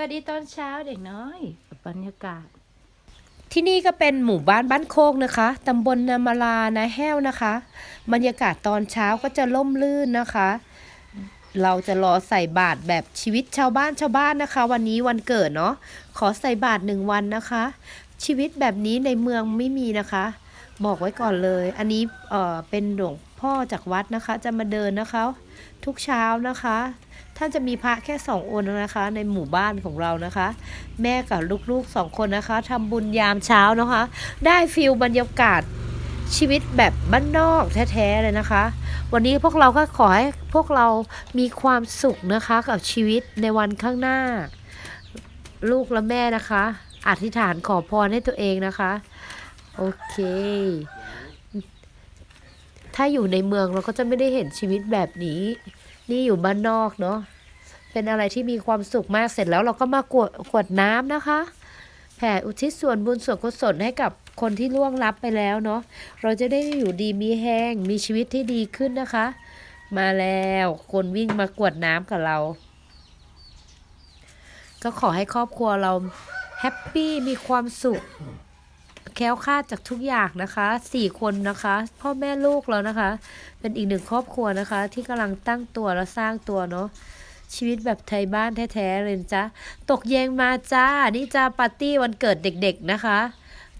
วัสดีตอนเช้าเด็กน้อย บรรยากาศ ที่นี่ก็เป็นหมู่บ้านบ้านโคกนะคะตำบลนามาลานาแห้วนะคะ บรรยากาศตอนเช้าก็จะล่มลื่นนะคะ เราจะรอใส่บาตรแบบชีวิตชาวบ้านชาวบ้านนะคะ วันนี้วันเกิดเนาะขอใส่บาตรหนึ่งวันนะคะ ชีวิตแบบนี้ในเมืองไม่มีนะคะ บอกไว้ก่อนเลย อันนี้เออเป็นหลวง พ่อจากวัดนะคะ จะมาเดินนะคะ ทุกเช้านะคะท่านจะมีพระแค่สององค์นะคะ ในหมู่บ้านของเรานะคะ แม่กับลูกๆสองคนนะคะทำบุญยามเช้านะคะ ได้ฟิลบรรยากาศชีวิตแบบบ้านนอกแท้ๆเลยนะคะ วันนี้พวกเราก็ขอให้พวกเรามีความสุขนะคะกับชีวิตในวันข้างหน้า ลูกและแม่นะคะ อธิษฐานขอพรให้ตัวเองนะคะ โอเค ถ้าอยู่ในเมืองเราก็จะไม่ได้เห็นชีวิตแบบนี้ นี่อยู่บ้านนอกเนาะเป็นอะไรที่มีความสุขมากเสร็จแล้วเราก็มากวดกวดน้ำนะคะ แผ่อุทิศส่วนบุญส่วนกุศลให้กับคนที่ล่วงลับไปแล้วเนาะเราจะได้อยู่ดีมีแห้งมีชีวิตที่ดีขึ้นนะคะ มาแล้วคนวิ่งมากวดน้ำกับเรา ก็ขอให้ครอบครัวเราแฮปปี้มีความสุข แค้วคลาดจากทุกอย่างนะคะสี่คนนะคะ พ่อแม่ลูกเรานะคะ เป็นอีกหนึ่งครอบครัวนะคะ ที่กำลังตั้งตัวและสร้างตัวเนาะชีวิตแบบไทยบ้านแท้ๆเลยจ้ะตกเย็นมาจ้า นี่จ้าปาร์ตี้วันเกิดเด็กๆนะคะ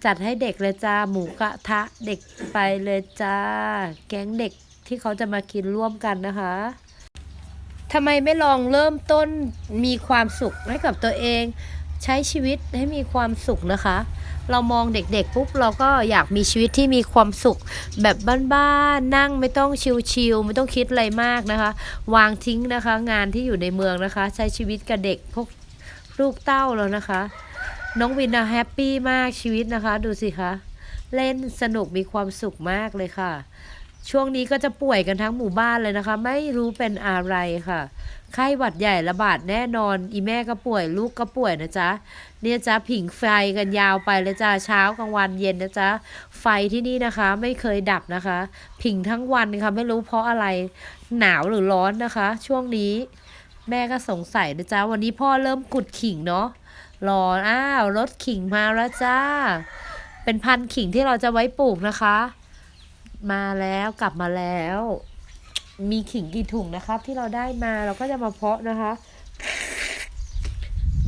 จัดให้เด็กเลยจ้าหมูกระทะเด็กไปเลยจ้า แก๊งเด็กที่เขาจะมากินร่วมกันนะคะทำไมไม่ลองเริ่มต้นมีความสุขให้กับตัวเอง ใช้ชีวิตให้มีความสุขนะคะ เรามองเด็กๆปุ๊บเราก็อยากมีชีวิตที่มีความสุข แบบบ้านๆนั่งไม่ต้องชิลๆไม่ต้องคิดอะไรมากนะคะ วางทิ้งนะคะ งานที่อยู่ในเมืองนะคะ ใช้ชีวิตกับเด็กพวกลูกเต้าแล้วนะคะ น้องวินนะแฮปปี้มากชีวิตนะคะ ดูสิคะเล่นสนุกมีความสุขมากเลยค่ะ ช่วงนี้ก็จะป่วยกันทั้งหมู่บ้านเลยนะคะ ไม่รู้เป็นอะไรค่ะ ไข้หวัดใหญ่ระบาดแน่นอน อีแม่ก็ป่วยลูกก็ป่วยนะจ๊ะ เนี่ยจ้ะผิงไฟกันยาวไปเลยจ้าเช้ากลางวันเย็นนะจ๊ะ ไฟที่นี่นะคะ ไม่เคยดับนะคะ ผิงทั้งวันค่ะไม่รู้เพราะอะไรหนาวหรือร้อนนะคะ ช่วงนี้ แม่ก็สงสัยนะจ๊ะวันนี้พ่อเริ่มกุดขิงเนาะรออ้าวรถขิงมาแล้วจ้า เป็นพันขิงที่เราจะไว้ปลูกนะคะ มาแล้วกลับมาแล้ว มีขิงกี่ถุงนะครับ ที่เราได้มาเราก็จะมาเพาะนะคะ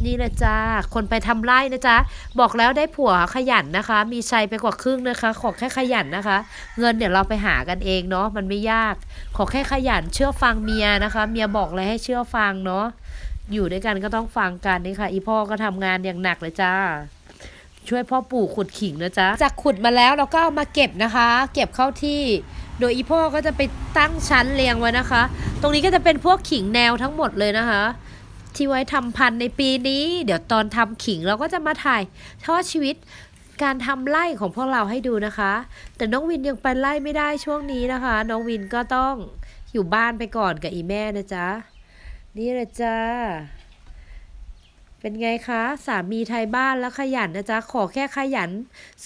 นี่แหละจ้าคนไปทำไร่นะจ๊ะบอกแล้วได้ผัวขยันนะคะ มีชัยไปกว่าครึ่งนะคะ ขอแค่ขยันนะคะ เงินเดี๋ยวเราไปหากันเองเนาะมันไม่ยาก ขอแค่ขยันเชื่อฟังเมียนะคะ เมียบอกอะไรให้เชื่อฟังเนาะอยู่ด้วยกันก็ต้องฟังกันนี่ค่ะ อีพ่อก็ทำงานอย่างหนักเลยจ้า ช่วยพ่อปู่ขุดขิงนะจ๊ะ จากขุดมาแล้วเราก็เอามาเก็บนะคะ เก็บเข้าที่ โดยอีพ่อก็จะไปตั้งชั้นเรียงไว้นะคะ ตรงนี้ก็จะเป็นพวกขิงแนวทั้งหมดเลยนะคะ ที่ไว้ทำพันธุ์ในปีนี้ เดี๋ยวตอนทำขิงเราก็จะมาถ่ายทอดชีวิตการทำไร่ของพวกเราให้ดูนะคะ แต่น้องวินยังไปไล่ไม่ได้ช่วงนี้นะคะ น้องวินก็ต้องอยู่บ้านไปก่อนกับอีแม่นะจ๊ะ นี่แหละจ้า เป็นไงคะสามีไทยบ้านแล้วขยันนะจ๊ะขอแค่ขยัน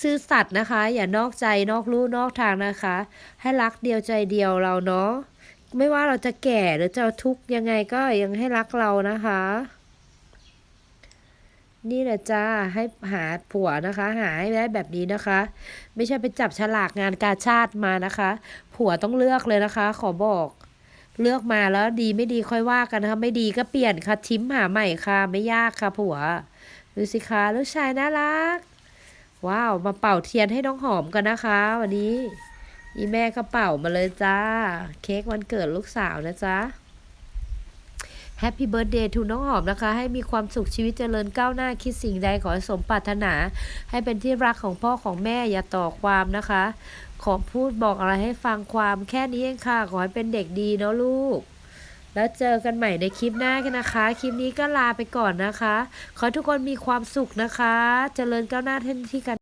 ซื่อสัตย์นะคะ อย่านอกใจนอกลู่นอกทางนะคะ ให้รักเดียวใจเดียวเราเนาะไม่ว่าเราจะแก่หรือจะทุกข์ยังไงก็ยังให้รักเรานะคะ นี่แหละจ้าให้หาผัวนะคะ หาให้ได้แบบนี้นะคะ ไม่ใช่ไปจับฉลากงานกาชาติมานะคะ ผัวต้องเลือกเลยนะคะ ขอบอก เลือกมาแล้วดีไม่ดีค่อยว่ากันนะคะไม่ดีก็เปลี่ยนค่ะทิมหาใหม่ค่ะ ไม่ยากค่ะผัวดูสิคะลูกชายน่ารัก ว้าว มาเป่าเทียนให้น้องหอมกันนะคะ วันนี้อีแม่ก็เป่ามาเลยจ้า เค้กวันเกิดลูกสาวนะจ๊ะแฮปปี้เบิร์ดเดย์ทูน้องหอมนะคะ ให้มีความสุขชีวิตเจริญก้าวหน้าคิดสิ่งใดขอสมปรารถนา ให้เป็นที่รักของพ่อของแม่อย่าต่อความนะคะ ขอพูดบอกอะไรให้ฟังความแค่นี้เองค่ะ ขอให้เป็นเด็กดีเนาะลูก แล้วเจอกันใหม่ในคลิปหน้ากันนะคะ คลิปนี้ก็ลาไปก่อนนะคะ ขอทุกคนมีความสุขนะคะ เจริญก้าวหน้าที่กัน